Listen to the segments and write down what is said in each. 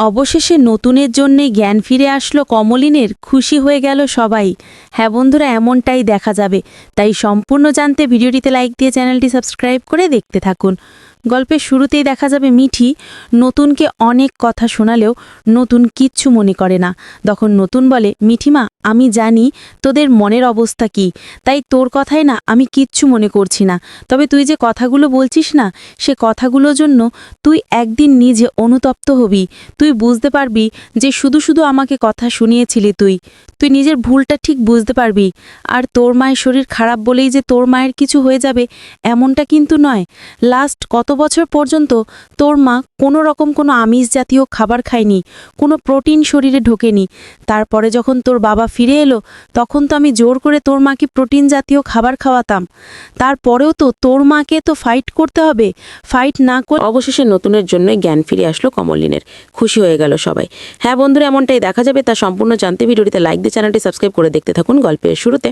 অবশেষে নতুনের জন্যে জ্ঞান ফিরে আসলো কমলিনের। খুশি হয়ে গেল সবাই। হ্যাঁ বন্ধুরা, এমনটাই দেখা যাবে। তাই সম্পূর্ণ জানতে ভিডিওটিতে লাইক দিয়ে চ্যানেলটি সাবস্ক্রাইব করে দেখতে থাকুন। গল্পের শুরুতেই দেখা যাবে মিঠি নতুনকে অনেক কথা শোনালেও নতুন কিচ্ছু মনে করে না। তখন নতুন বলে, মিঠিমা, আমি জানি তোদের মনের অবস্থা কি, তাই তোর কথাই না আমি কিচ্ছু মনে করছি না। তবে তুই যে কথাগুলো বলছিস না, সে কথাগুলোর জন্য তুই একদিন নিজে অনুতপ্ত হবি। তুই বুঝতে পারবি যে শুধু শুধু আমাকে কথা শুনিয়েছিলি তুই। তুই নিজের ভুলটা ঠিক বুঝতে পারবি। আর তোর মায়ের শরীর খারাপ বলেই যে তোর মায়ের কিছু হয়ে যাবে, এমনটা কিন্তু নয়। লাস্ট কত বছর পর্যন্ত তোর মা কোনো রকম কোনো আমিষ জাতীয় খাবার খায়নি, কোনো প্রোটিন শরীরে ঢোকেনি। তারপরে যখন তোর বাবা ফিরে এলো, তখন তো আমি জোর করে তোর মাকে প্রোটিন জাতীয় খাবার খাওয়াতাম। তারপরেও তো তোর মাকে তো ফাইট করতে হবে। ফাইট না করে অবশেষে নতুনের জন্য জ্ঞান ফিরে আসলো কমলিনের। খুশি হয়ে গেল সবাই। হ্যাঁ বন্ধুরা, এমনটাই দেখা যাবে। তা সম্পূর্ণ জানতে ভিডিওটিতে লাইক দিয়ে চ্যানেলটি সাবস্ক্রাইব করে দেখতে থাকুন গল্পের শুরুতে।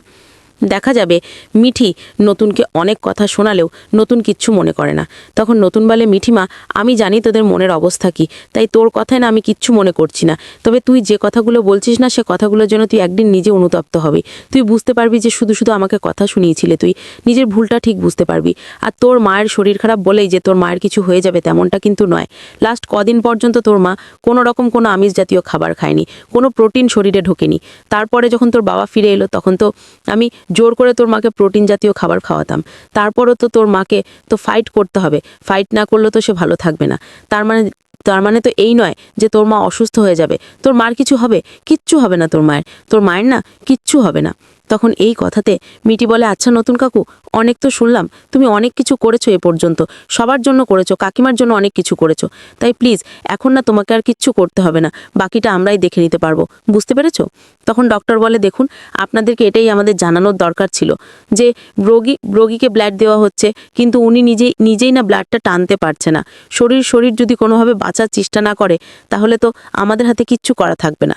দেখা যাবে মিঠি নতুনকে অনেক কথা শোনালেও নতুন কিচ্ছু মনে করে না। তখন নতুন বলে, মিঠিমা, আমি জানি তোদের মনের অবস্থা কি, তাই তোর কথায় না আমি কিচ্ছু মনে করছি না। তবে তুই যে কথাগুলো বলছিস না, সে কথাগুলোর জন্য তুই একদিন নিজে অনুতপ্ত হবি। তুই বুঝতে পারবি যে শুধু শুধু আমাকে কথা শুনিয়েছিলে তুই। নিজের ভুলটা ঠিক বুঝতে পারবি। আর তোর মায়ের শরীর খারাপ বলেই যে তোর মায়ের কিছু হয়ে যাবে তেমনটা কিন্তু নয়। লাস্ট কদিন পর্যন্ত তোর মা কোনো রকম কোনো আমিষ জাতীয় খাবার খায়নি, কোনো প্রোটিন শরীরে ঢোকেনি। তারপরে যখন তোর বাবা ফিরে এলো, তখন তো আমি জোর করে তোর মাকে প্রোটিন জাতীয় খাবার খাওয়াতাম। তারপরও তো তোর মাকে তো ফাইট করতে হবে। ফাইট না করলে তো সে ভালো থাকবে না। তার মানে তার মানে তো এই নয় যে তোর মা অসুস্থ হয়ে যাবে। তোর মার কিছু হবে? কিচ্ছু হবে না তোর মায়ের। তোর মায়ের না কিচ্ছু হবে না। তখন এই কথাতে মিটি বলে আচ্ছা নতুন কাকু, অনেক তো শুনলাম, তুমি অনেক কিছু করেছ এ পর্যন্ত। সবার জন্য করেছ, কাকিমার জন্য অনেক কিছু করেছ। তাই প্লিজ এখন না তোমাকে আর কিচ্ছু করতে হবে না, বাকিটা আমরাই দেখে নিতে পারব। বুঝতে পেরেছ? তখন ডক্টর বলে, দেখুন, আপনাদেরকে এটাই আমাদের জানানোর দরকার ছিল, যে রোগী, রোগীকে ব্লাড দেওয়া হচ্ছে, কিন্তু উনি নিজেই নিজেই না ব্লাডটা টানতে পারছে না। শরীর শরীর যদি কোনোভাবে বাঁচার চেষ্টা না করে, তাহলে তো আমাদের হাতে কিচ্ছু করা থাকবে না।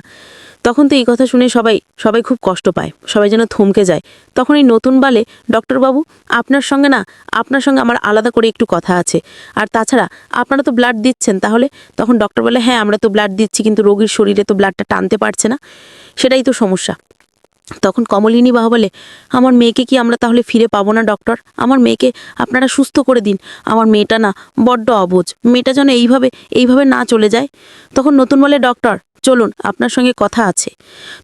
তখন তো এই কথা শুনে সবাই সবাই খুব কষ্ট পায়, সবাই যেন থমকে যায়। তখন এই নতুন বালে ডক্টরবাবু আপনার সঙ্গে না, আপনার সঙ্গে আমার আলাদা করে একটু কথা আছে। আর তাছাড়া, আপনারা তো ব্লাড দিচ্ছেন, তাহলে? তখন ডক্টর বলে হ্যাঁ আমরা তো ব্লাড দিচ্ছি, কিন্তু রোগীর শরীরে তো ব্লাডটা টানতে পারছে না। সেটাই তো সমস্যা। তখন কমলিনী বাবা বলে, আমার মেয়েকে কি আমরা তাহলে ফিরে পাবো না ডক্টর আমার মেয়েকে আপনারা সুস্থ করে দিন। আমার মেয়েটা না বড্ড অবুঝ মেয়েটা যেন এইভাবে এইভাবে না চলে যায়? তখন নতুন বলে ডক্টর চলুন, আপনার সঙ্গে কথা আছে।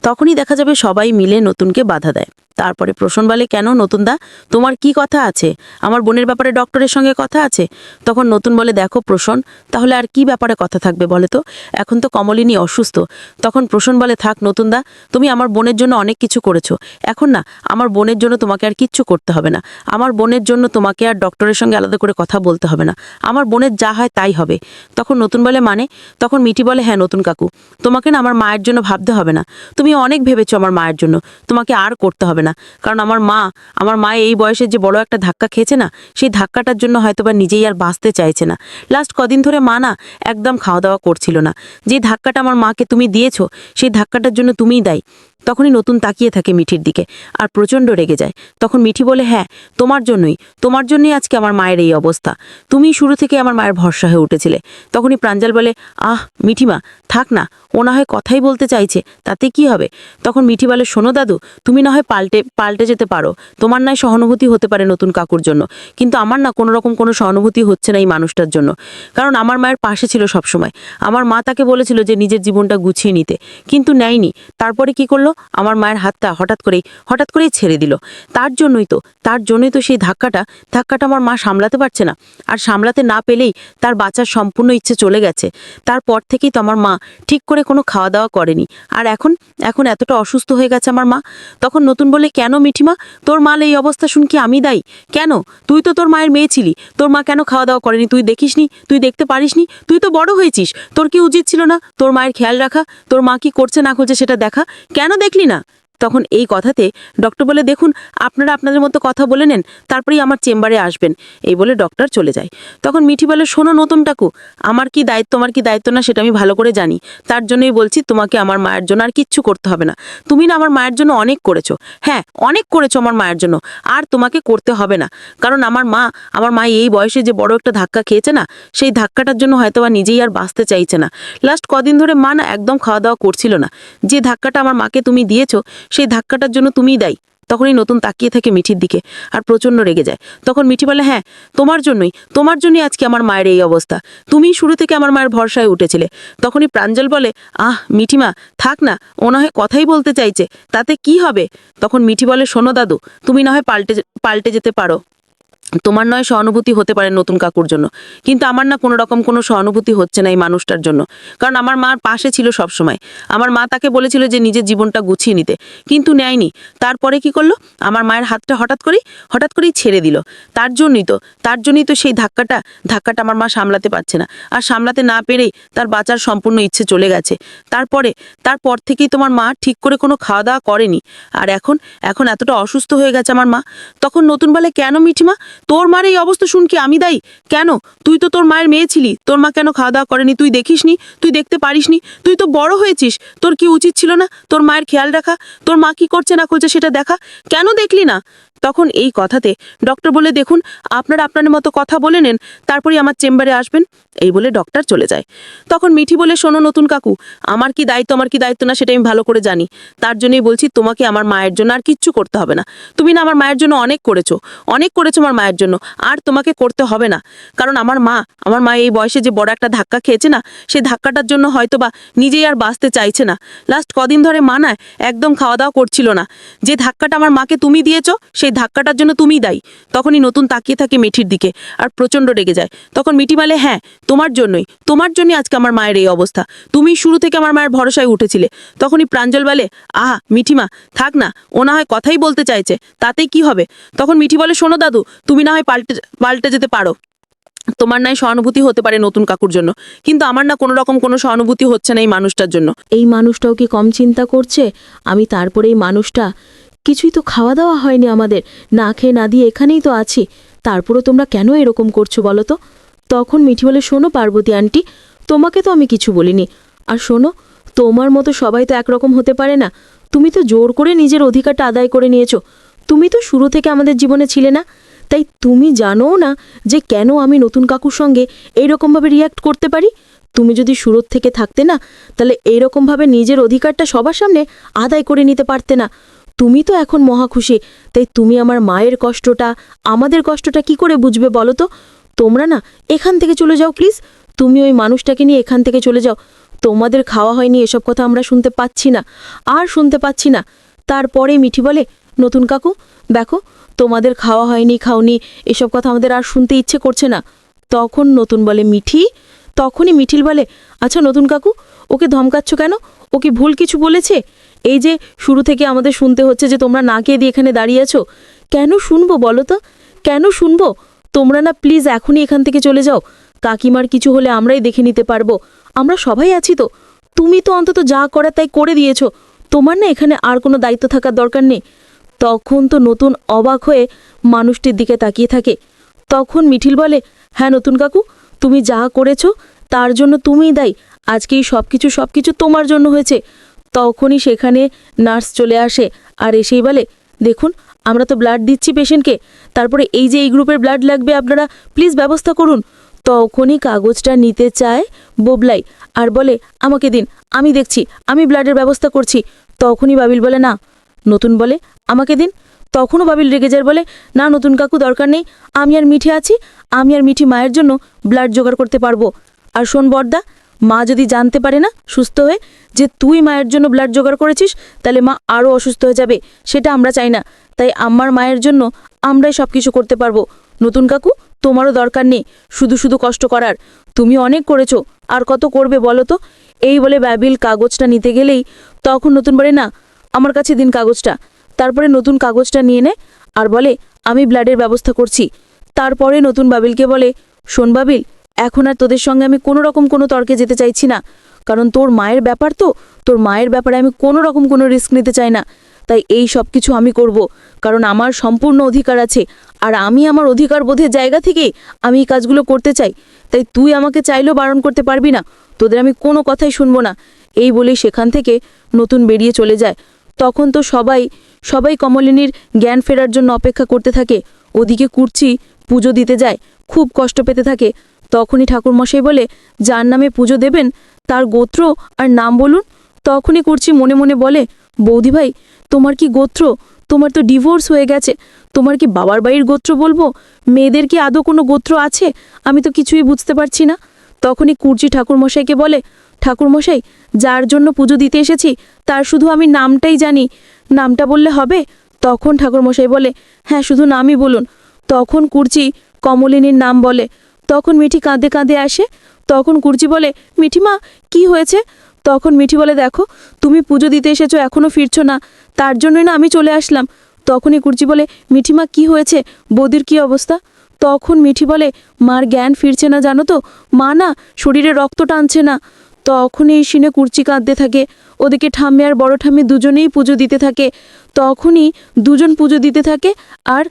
তখনই দেখা যাবে সবাই মিলে নতুনকে বাধা দেয়। তারপরে প্রসন বলে, কেন নতুন দা তোমার কি কথা আছে? আমার বোনের ব্যাপারে ডক্টরের সঙ্গে কথা আছে? তখন নতুন বলে, দেখো প্রসন তাহলে আর কি ব্যাপারে কথা থাকবে বলে তো? এখন তো কমলিনী অসুস্থ। তখন প্রসন বলে, থাক নতুন দা তুমি আমার বোনের জন্য অনেক কিছু করেছ। এখন না, আমার বোনের জন্য তোমাকে আর কিচ্ছু করতে হবে না। আমার বোনের জন্য তোমাকে আর ডক্টরের সঙ্গে আলাদা করে কথা বলতে হবে না। আমার বোনের যা হয় তাই হবে। তখন নতুন বলে মানে? তখন মিটি বলে হ্যাঁ নতুন কাকু। তোমাকে না আমার মায়ের জন্য ভাবতে হবে না। তুমি অনেক ভেবেছো আমার মায়ের জন্য। তোমাকে আর করতে হবে না। কারণ আমার মা আমার মা এই বয়সে যে বড় একটা ধাক্কা খেয়েছে না, সেই ধাক্কাটার জন্য হয়তো বা নিজেই আর বাঁচতে চাইছে না। লাস্ট কদিন ধরে মা না একদম খাওয়া দাওয়া করছিল না। যে ধাক্কাটা আমার মাকে তুমি দিয়েছ, সেই ধাক্কাটার জন্য তুমিই দায়ী। তখনই নতুন তাকিয়ে থাকে মিঠির দিকে আর প্রচণ্ড রেগে যায়। তখন মিঠি বলে হ্যাঁ তোমার জন্যই। তোমার জন্যই আজকে আমার মায়ের এই অবস্থা। তুমি শুরু থেকে আমার মায়ের ভরসা হয়ে উঠেছিলে। তখনই প্রাঞ্জল বলে, আহ, মিঠিমা, থাক না। ও না হয় কথাই বলতে চাইছে। তাতে কি হবে? তখন মিঠি বলে, শোনো দাদু, তুমি না হয় পাল্টে পাল্টে যেতে পারো। তোমার নয় সহানুভূতি হতে পারে নতুন কাকুর জন্য। কিন্তু আমার না কোনো রকম কোনো সহানুভূতি হচ্ছে না এই মানুষটার জন্য। কারণ আমার মায়ের পাশে ছিল সবসময়। আমার মা তাকে বলেছিল যে নিজের জীবনটা গুছিয়ে নিতে। কিন্তু নেয়নি। তারপরে কি করল? আমার মায়ের হাতটা হঠাৎ করেই হঠাৎ করেই ছেড়ে দিল। তার জন্যই তো, তার জন্যই তো সেই ধাক্কাটা ধাক্কাটা আমার মা সামলাতে পারছে না। আর সামলাতে না পেলেই তার বাঁচার সম্পূর্ণ ইচ্ছে চলে গেছে। তারপর থেকেই তো আমার মা ঠিক করে কোনো খাওয়া দাওয়া করেনি। আর এখন এখন এতটা অসুস্থ হয়ে গেছে আমার মা। তখন নতুন বলে, কেন মিঠিমা? তোর মাল এই অবস্থা শুন কি আমি দায়ী? কেন? তুই তো তোর মায়ের মেয়ে ছিলি। তোর মা কেন খাওয়া দাওয়া করেনি? তুই দেখিসনি? তুই দেখতে পারিসনি? তুই তো বড় হয়েছিস। তোর কি উচিত ছিল না? তোর মায়ের খেয়াল রাখা? তোর মা কি করছে না করছে সেটা দেখা? কেন দেখলি না তখন এই কথাতে ডক্টর বলে, দেখুন, আপনারা আপনাদের মতো কথা বলে নেন, তারপরেই আমার চেম্বারে আসবেন। এই বলে ডক্টর চলে যায়। তখন মিঠি বলে, শোনো নতুন টাকু আমার কি দায়িত্ব, আমার কি দায়িত্ব না সেটা আমি ভালো করে জানি। তার জন্যই বলছি, তোমাকে আমার মায়ের জন্য আর কিচ্ছু করতে হবে না। তুমি না আমার মায়ের জন্য অনেক করেছ। হ্যাঁ অনেক করেছ আমার মায়ের জন্য। আর তোমাকে করতে হবে না। কারণ আমার মা আমার মা এই বয়সে যে বড় একটা ধাক্কা খেয়েছে না, সেই ধাক্কাটার জন্য হয়তো বা নিজেই আর বাঁচতে চাইছে না। লাস্ট কদিন ধরে মা না একদম খাওয়া দাওয়া করছিল না। যে ধাক্কাটা আমার মাকে তুমি দিয়েছ সেই ধাক্কাটার জন্য তুমিই দায়ী। তখনই নতুন তাকিয়ে থাকে মিঠির দিকে আর প্রচণ্ড রেগে যায়। তখন মিঠি বলে হ্যাঁ তোমার জন্যই তোমার জন্যই আজকে আমার মায়ের এই অবস্থা। তুমি শুরু থেকে আমার মায়ের ভরসায় উঠেছিলে। তখনই প্রাঞ্জল বলে, আহ, মিঠিমা, থাক না, ও না হয় কথাই বলতে চাইছে, তাতে কি হবে? তখন মিঠি বলে, শোনো দাদু, তুমি না হয় পাল্টে পাল্টে যেতে পারো। তোমার নয় সহানুভূতি হতে পারে নতুন কাকুর জন্য, কিন্তু আমার না কোনো রকম কোনো সহানুভূতি হচ্ছে না এই মানুষটার জন্য। কারণ আমার মার পাশে ছিল সব সময় আমার মা তাকে বলেছিল যে নিজের জীবনটা গুছিয়ে নিতে, কিন্তু নেয়নি। তারপরে কি করল? আমার মায়ের হাতটা হঠাৎ করেই হঠাৎ করেই ছেড়ে দিল। তার জন্যই তো, তার জন্যই তো সেই ধাক্কাটা ধাক্কাটা আমার মা সামলাতে পারছে না। আর সামলাতে না পেরেই তার বাঁচার সম্পূর্ণ ইচ্ছে চলে গেছে। তারপরে, তারপর থেকেই তোমার মা ঠিক করে কোনো খাওয়া দাওয়া করেনি। আর এখন এখন এতটা অসুস্থ হয়ে গেছে আমার মা। তখন নতুন বলে কেন মিঠিমা? তোর মার এই অবস্থা শুন কি আমি দায়ী? কেন? তুই তো তোর মায়ের মেয়ে ছিলি। তোর মা কেন খাওয়া দাওয়া করেনি? তুই দেখিসনি? তুই দেখতে পারিসনি? তুই তো বড় হয়েছিস। তোর কি উচিত ছিল না? তোর মায়ের খেয়াল রাখা? তোর মা কি করছে না করছে সেটা দেখা? কেন দেখলি না? তখন এই কথাতে ডক্টর বলে, দেখুন, আপনারা আপনার মতো কথা বলে নেন, তারপরেই আমার চেম্বারে আসবেন। এই বলে ডক্টর চলে যায়। তখন মিঠি বলে, শোনো নতুন কাকু, আমার কি দায়িত্ব, আমার কি দায়িত্ব না সেটা আমি ভালো করে জানি। তার জন্যই বলছি, তোমাকে আমার মায়ের জন্য আর কিচ্ছু করতে হবে না। তুমি না আমার মায়ের জন্য অনেক করেছ অনেক করেছ আমার মায়ের জন্য, আর তোমাকে করতে হবে না। কারণ আমার মা আমার মা এই বয়সে যে বড় একটা ধাক্কা খেয়েছে না সেই ধাক্কাটার জন্য হয়তো বা নিজেই আর বাঁচতে চাইছে না। লাস্ট কদিন ধরে মা না একদম খাওয়া দাওয়া করছিল না। যে ধাক্কাটা আমার মাকে তুমি দিয়েছ সেই ধাক্কাটার জন্য তুমি দায়ী। তখনই নতুন তাকিয়ে থাকে মিঠির দিকে আর প্রচণ্ড রেগে যায়। তখন মিঠি বলে হ্যাঁ তোমার জন্যই। তোমার জন্যই আজকে আমার মায়ের এই অবস্থা। তুমি শুরু থেকে আমার মায়ের ভরসায় উঠেছিলে। তখনই প্রাঞ্জল বলে, আহা, মিঠিমা, থাক না, ও না হয় কথাই বলতে চাইছে। তাতে কি হবে? তখন মিঠি বলে, শোনো দাদু, তুমি না হয় পাল্টে পাল্টে যেতে পারো। তোমার নয় সহানুভূতি হতে পারে নতুন কাকুর জন্য। কিন্তু আমার না কোনো রকম কোনো সহানুভূতি হচ্ছে না এই মানুষটার জন্য। এই মানুষটাও কি কম চিন্তা করছে? আমি তারপরে এই মানুষটা কিছুই তো খাওয়া দাওয়া হয়নি আমাদের। না খেয়ে না দিয়ে এখানেই তো আছি। তারপরও তোমরা কেন এরকম করছ বলো তো? তখন মিঠি বলে, শোনো পার্বতী আন্টি, তোমাকে তো আমি কিছু বলিনি। আর শোনো, তোমার মতো সবাই তো একরকম হতে পারে না। তুমি তো জোর করে নিজের অধিকারটা আদায় করে নিয়েছো। তুমি তো শুরু থেকে আমাদের জীবনে ছিলে না। তাই তুমি জানো না যে কেন আমি নতুন কাকুর সঙ্গে এইরকমভাবে রিয়্যাক্ট করতে পারি? তুমি যদি শুরুর থেকে থাকতে না, তাহলে এইরকমভাবে নিজের অধিকারটা সবার সামনে আদায় করে নিতে পারতে না। তুমি তো এখন মহা খুশি। তাই তুমি আমার মায়ের কষ্টটা, আমাদের কষ্টটা কি করে বুঝবে বলো তো? তোমরা না এখান থেকে চলে যাও প্লিজ। তুমি ওই মানুষটাকে নিয়ে এখান থেকে চলে যাও। তোমাদের খাওয়া হয়নি, এসব কথা আমরা শুনতে পাচ্ছি না। আর শুনতে পাচ্ছি না। তারপরে মিঠি বলে, নতুন কাকু, দেখো, তোমাদের খাওয়া হয়নি, খাওনি, এসব কথা আমাদের আর শুনতে ইচ্ছে করছে না। তখন নতুন বলে, মিঠি? তখনই মিঠিল বলে আচ্ছা নতুন কাকু, ওকে ধমকাচ্ছ কেন? ও কি ভুল কিছু বলেছে? এই যে শুরু থেকে আমাদের শুনতে হচ্ছে যে তোমরা না খেয়ে দিয়ে এখানে দাঁড়িয়ে আছো, কেন শুনব বলো তো? কেন শুনব? তোমরা না প্লিজ এখনই এখান থেকে চলে যাও। কাকিমার কিছু হলে আমরাই দেখে নিতে পারব। আমরা সবাই আছি তো। তুমি তো অন্তত যা করার তাই করে দিয়েছ। তোমার না এখানে আর কোনো দায়িত্ব থাকার দরকার নেই। তখন তো নতুন অবাক হয়ে মানুষটির দিকে তাকিয়ে থাকে। তখন মিঠিল বলে হ্যাঁ নতুন কাকু, তুমি যা করেছ তার জন্য তুমিই দায়ী। আজকে এই সব কিছু সব কিছু তোমার জন্য হয়েছে। তখনই সেখানে নার্স চলে আসে আর এসেই বলে, দেখুন, আমরা তো ব্লাড দিচ্ছি পেশেন্টকে তারপরে এই যে এই গ্রুপের ব্লাড লাগবে আপনারা প্লিজ ব্যবস্থা করুন। তখনই কাগজটা নিতে চায় বোবলাই আর বলে, আমাকে দিন, আমি দেখছি, আমি ব্লাডের ব্যবস্থা করছি। তখনই বাবিল বলে, না। নতুন বলে, আমাকে দিন। তখনও বাবিল রেগে যায় বলে, না, নতুন কাকু দরকার নেই, আমি আর মিঠি আছি, আমি আর মিঠি মায়ের জন্য ব্লাড জোগাড় করতে পারব। আর শোন বর্দা মা যদি জানতে পারে না, সুস্থ হয়ে, যে তুই মায়ের জন্য ব্লাড জোগাড় করেছিস, তাহলে মা আরও অসুস্থ হয়ে যাবে, সেটা আমরা চাই না। তাই আমার মায়ের জন্য আমরাই সব কিছু করতে পারব। নতুন কাকু, তোমারও দরকার নেই, শুধু শুধু কষ্ট করার। তুমি অনেক করেছ, আর কত করবে বলো তো? এই বলে ব্যাবিল কাগজটা নিতে গেলেই তখন নতুন বলে, না, আমার কাছে দিন কাগজটা। তারপরে নতুন কাগজটা নিয়ে নে আর বলে, আমি ব্লাডের ব্যবস্থা করছি। তারপরে নতুন বাবিলকে বলে, শোন বাবিল এখন আর তোদের সঙ্গে আমি কোনো রকম কোনো তর্কে যেতে চাইছি না। কারণ তোর মায়ের ব্যাপার তো, তোর মায়ের ব্যাপারে আমি কোনো রকম কোনো রিস্ক নিতে চাই না। তাই এই সব কিছু আমি করব। কারণ আমার সম্পূর্ণ অধিকার আছে। আর আমি আমার অধিকার বোধের জায়গা থেকে আমি এই কাজগুলো করতে চাই। তাই তুই আমাকে চাইলেও বারণ করতে পারবি না। তোদের আমি কোনো কথাই শুনব না। এই বলেই সেখান থেকে নতুন বেরিয়ে চলে যায়। তখন তো সবাই সবাই কমলিনীর জ্ঞান ফেরার জন্য অপেক্ষা করতে থাকে। ওদিকে কুর্চি পুজো দিতে যায়। খুব কষ্ট পেতে থাকে। তখনই ঠাকুরমশাই বলে, যার নামে পুজো দেবেন, তার গোত্র আর নাম বলুন। তখনই কুর্চি মনে মনে বলে, বৌদি ভাই, তোমার কি গোত্র? তোমার তো ডিভোর্স হয়ে গেছে। তোমার কি বাবার বাড়ির গোত্র বলব? মেয়েদের কি আদৌ কোনো গোত্র আছে? আমি তো কিছুই বুঝতে পারছি না। তখনই কুর্চি ঠাকুরমশাইকে বলে, ঠাকুরমশাই, যার জন্য পুজো দিতে এসেছি, তার শুধু আমি নামটাই জানি। নামটা বললে হবে? তখন ঠাকুরমশাই বলে হ্যাঁ শুধু নামই বলুন। তখন কুর্চি কমলিনীর নাম বলে তখন মিঠি কাঁদে কাঁদে আসে। তখন কুর্চি বলে, মিঠিমা, কি হয়েছে? তখন মিঠি বলে, দেখো, তুমি পুজো দিতে এসেছ এখনও ফিরছো না। তার জন্যই না আমি চলে আসলাম। তখনই কুর্চি বলে, মিঠিমা, কি হয়েছে? বৌদির কি অবস্থা? তখন মিঠি বলে, মার জ্ঞান ফিরছে না, জানো তো? মা না শরীরে রক্ত টানছে না। তখন এই সিনে কুর্চি কাঁদতে থাকে। ওদিকে ঠাম্মি আর বড় ঠাম্মি দুজনেই পুজো দিতে থাকে। তখনই দুজন পুজো দিতে থাকে আর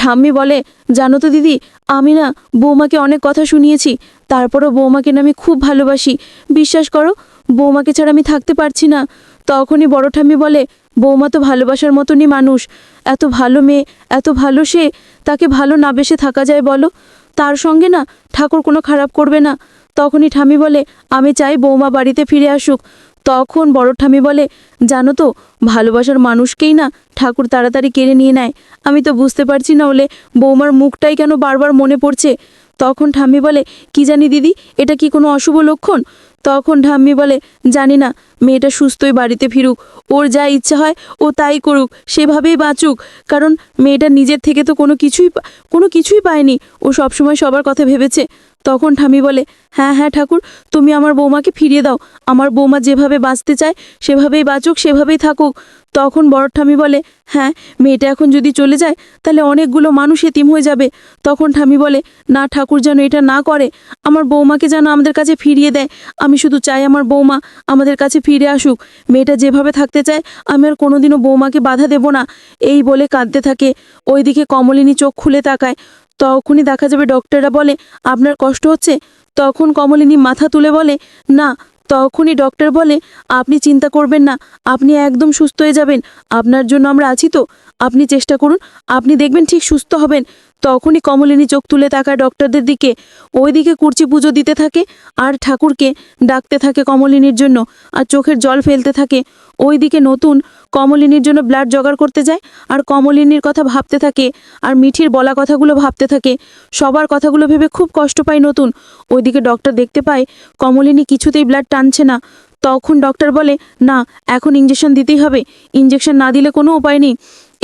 ঠাম্মি বলে, জানো তো দিদি, আমি না বৌমাকে অনেক কথা শুনিয়েছি। তারপরও বৌমাকে না আমি খুব ভালোবাসি। বিশ্বাস করো, বৌমাকে ছাড়া আমি থাকতে পারছি না। তখনই বড় ঠাম্মি বলে, বৌমা তো ভালোবাসার মতনই মানুষ। এত ভালো মেয়ে, এত ভালো সে, তাকে ভালো না বেসে থাকা যায় বলো? তার সঙ্গে না ঠাকুর কোনো খারাপ করবে না। তখনই ঠামি বলে, আমি চাই বৌমা বাড়িতে ফিরে আসুক। তখন বড় ঠামি বলে, জানো তো, ভালোবাসার মানুষকেই না ঠাকুর তাড়াতাড়ি কেড়ে নিয়ে নেয়। আমি তো বুঝতে পারছি না হলে বৌমার মুখটাই কেন বারবার মনে পড়ছে? তখন ঠাম্মি বলে, কি জানি দিদি, এটা কি কোনো অশুভ লক্ষণ? তখন ঠাম্মি বলে, জানি না, মেয়েটা সুস্থই বাড়িতে ফিরুক। ওর যা ইচ্ছা হয় ও তাই করুক, সেভাবেই বাঁচুক। কারণ মেয়েটা নিজের থেকে তো কোনো কিছুই কোনো কিছুই পায়নি। ও সবসময় সবার কথা ভেবেছে। তখন ঠামি বলে হ্যাঁ হ্যাঁ ঠাকুর, তুমি আমার বৌমাকে ফিরিয়ে দাও। আমার বৌমা যেভাবে বাঁচতে চায়, সেভাবেই বাঁচুক, সেভাবেই থাকুক। তখন বড় ঠামি বলে হ্যাঁ মেয়েটা এখন যদি চলে যায়, তাহলে অনেকগুলো মানুষ এতিম হয়ে যাবে। তখন ঠামি বলে, না ঠাকুর যেন এটা না করে, আমার বৌমাকে যেন আমাদের কাছে ফিরিয়ে দেয়। আমি শুধু চাই আমার বৌমা আমাদের কাছে ফিরে আসুক। মেয়েটা যেভাবে থাকতে চায়, আমি আর কোনোদিনও বৌমাকে বাধা দেব না। এই বলে কাঁদতে থাকে। ওইদিকে কমলিনী চোখ খুলে তাকায়। তখনই দেখা যাবে ডক্টররা বলে, আপনার কষ্ট হচ্ছে? তখন কমলিনী মাথা তুলে বলে, না। তখনই ডক্টর বলে, আপনি চিন্তা করবেন না, আপনি একদম সুস্থ হয়ে যাবেন। আপনার জন্য আমরা আছি তো। আপনি চেষ্টা করুন, আপনি দেখবেন ঠিক সুস্থ হবেন। তখনই কমলিনী চোখ তুলে তাকায় ডক্টরদের দিকে। ওইদিকে কুর্চি পুজো দিতে থাকে আর ঠাকুরকে ডাকতে থাকে কমলিনীর জন্য আর চোখের জল ফেলতে থাকে। ওইদিকে নতুন কমলিনীর জন্য ব্লাড জোগাড় করতে যায় আর কমলিনীর কথা ভাবতে থাকে আর মিঠির বলা কথাগুলো ভাবতে থাকে। সবার কথাগুলো ভেবে খুব কষ্ট পায় নতুন। ওইদিকে ডক্টর দেখতে পায় কমলিনী কিছুতেই ব্লাড টানছে না। তখন ডক্টর বলে, না, এখন ইঞ্জেকশন দিতেই হবে। ইঞ্জেকশন না দিলে কোনো উপায় নেই।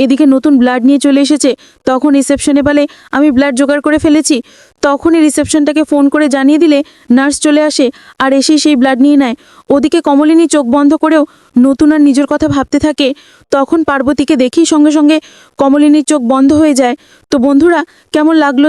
এদিকে নতুন ব্লাড নিয়ে চলে এসেছে। তখন রিসেপশনে বলে, আমি ব্লাড জোগাড় করে ফেলেছি। তখনই রিসেপশনটাকে ফোন করে জানিয়ে দিলে নার্স চলে আসে। আর এসেই সেই ব্লাড নিয়ে নেয়। ওদিকে কমলিনী চোখ বন্ধ করেও নতুন আর নিজের কথা ভাবতে থাকে। তখন পার্বতীকে দেখি সঙ্গে সঙ্গে কমলিনীর চোখ বন্ধ হয়ে যায়। তো বন্ধুরা, কেমন লাগল